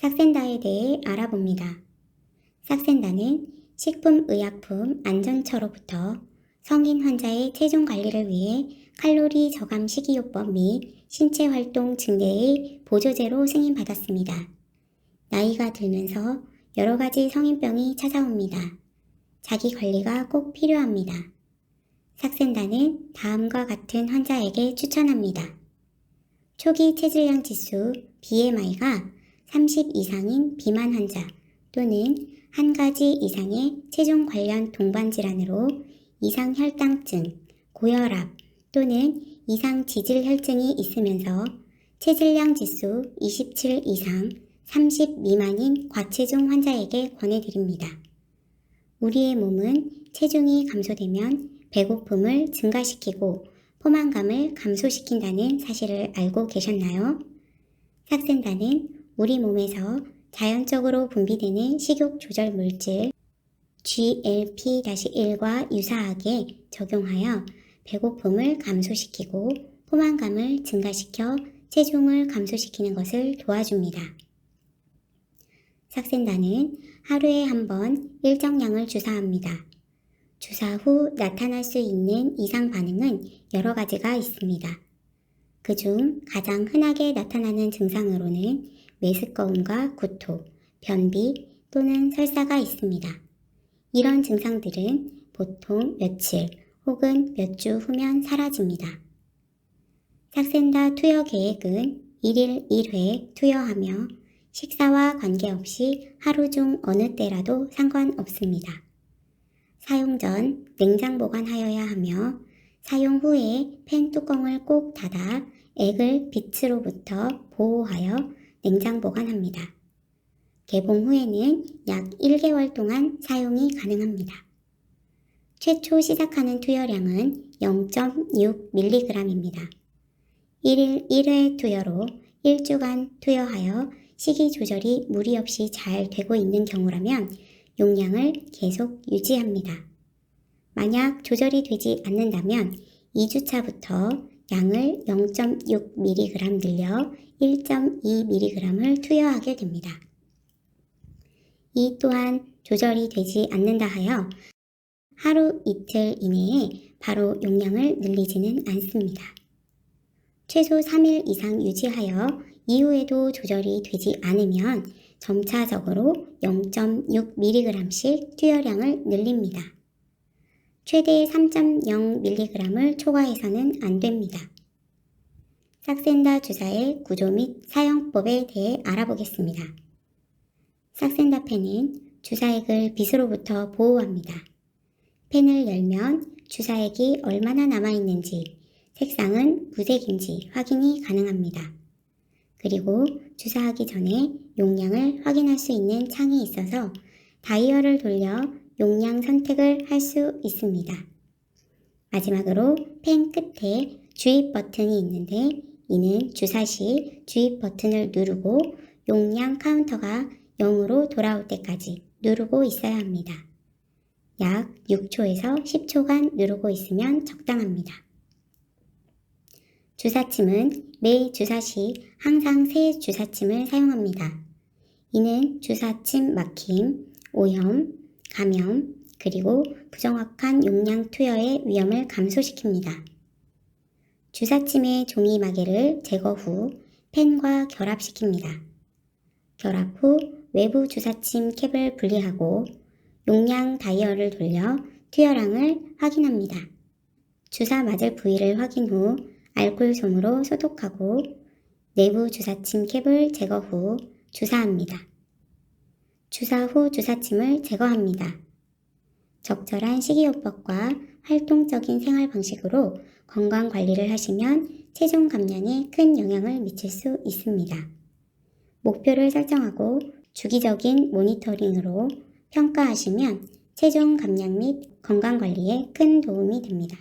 삭센다에 대해 알아봅니다. 삭센다는 식품의약품 안전처로부터 성인 환자의 체중 관리를 위해 칼로리 저감 식이요법 및 신체 활동 증대의 보조제로 승인받았습니다. 나이가 들면서 여러 가지 성인병이 찾아옵니다. 자기 관리가 꼭 필요합니다. 삭센다는 다음과 같은 환자에게 추천합니다. 초기 체질량 지수 BMI가 30 이상인 비만 환자 또는 한 가지 이상의 체중 관련 동반 질환으로 이상 혈당증, 고혈압 또는 이상 지질 혈증이 있으면서 체질량 지수 27 이상 30 미만인 과체중 환자에게 권해드립니다. 우리의 몸은 체중이 감소되면 배고픔을 증가시키고 포만감을 감소시킨다는 사실을 알고 계셨나요? 삭센다는 우리 몸에서 자연적으로 분비되는 식욕 조절 물질 GLP-1과 유사하게 적용하여 배고픔을 감소시키고 포만감을 증가시켜 체중을 감소시키는 것을 도와줍니다. 삭센다는 하루에 한 번 일정량을 주사합니다. 주사 후 나타날 수 있는 이상 반응은 여러 가지가 있습니다. 그중 가장 흔하게 나타나는 증상으로는 메스꺼움과 구토, 변비 또는 설사가 있습니다. 이런 증상들은 보통 며칠 혹은 몇 주 후면 사라집니다. 삭센다 투여 계획은 1일 1회 투여하며 식사와 관계없이 하루 중 어느 때라도 상관없습니다. 사용 전 냉장 보관하여야 하며 사용 후에 팬 뚜껑을 꼭 닫아 액을 빛으로부터 보호하여 냉장 보관합니다. 개봉 후에는 약 1개월 동안 사용이 가능합니다. 최초 시작하는 투여량은 0.6mg입니다. 1일 1회 투여로 1주간 투여하여 식이 조절이 무리 없이 잘 되고 있는 경우라면 용량을 계속 유지합니다. 만약 조절이 되지 않는다면 2주차부터 양을 0.6mg 늘려 1.2mg을 투여하게 됩니다. 이 또한 조절이 되지 않는다 하여 하루 이틀 이내에 바로 용량을 늘리지는 않습니다. 최소 3일 이상 유지하여 이후에도 조절이 되지 않으면 점차적으로 0.6mg씩 투여량을 늘립니다. 최대 3.0mg을 초과해서는 안 됩니다. 삭센다 주사의 구조 및 사용법에 대해 알아보겠습니다. 삭센다 펜은 주사액을 빛으로부터 보호합니다. 펜을 열면 주사액이 얼마나 남아있는지, 색상은 무색인지 확인이 가능합니다. 그리고 주사하기 전에 용량을 확인할 수 있는 창이 있어서 다이얼을 돌려 용량 선택을 할 수 있습니다. 마지막으로 펜 끝에 주입 버튼이 있는데 이는 주사 시 주입 버튼을 누르고 용량 카운터가 0으로 돌아올 때까지 누르고 있어야 합니다. 약 6초에서 10초간 누르고 있으면 적당합니다. 주사침은 매 주사 시 항상 새 주사침을 사용합니다. 이는 주사침 막힘, 오염, 감염, 그리고 부정확한 용량 투여의 위험을 감소시킵니다. 주사침의 종이 마개를 제거 후 펜과 결합시킵니다. 결합 후 외부 주사침 캡을 분리하고 용량 다이얼을 돌려 투여량을 확인합니다. 주사 맞을 부위를 확인 후 알코올 솜으로 소독하고 내부 주사침 캡을 제거 후 주사합니다. 주사 후 주사침을 제거합니다. 적절한 식이요법과 활동적인 생활 방식으로 건강 관리를 하시면 체중 감량에 큰 영향을 미칠 수 있습니다. 목표를 설정하고 주기적인 모니터링으로 평가하시면 체중 감량 및 건강 관리에 큰 도움이 됩니다.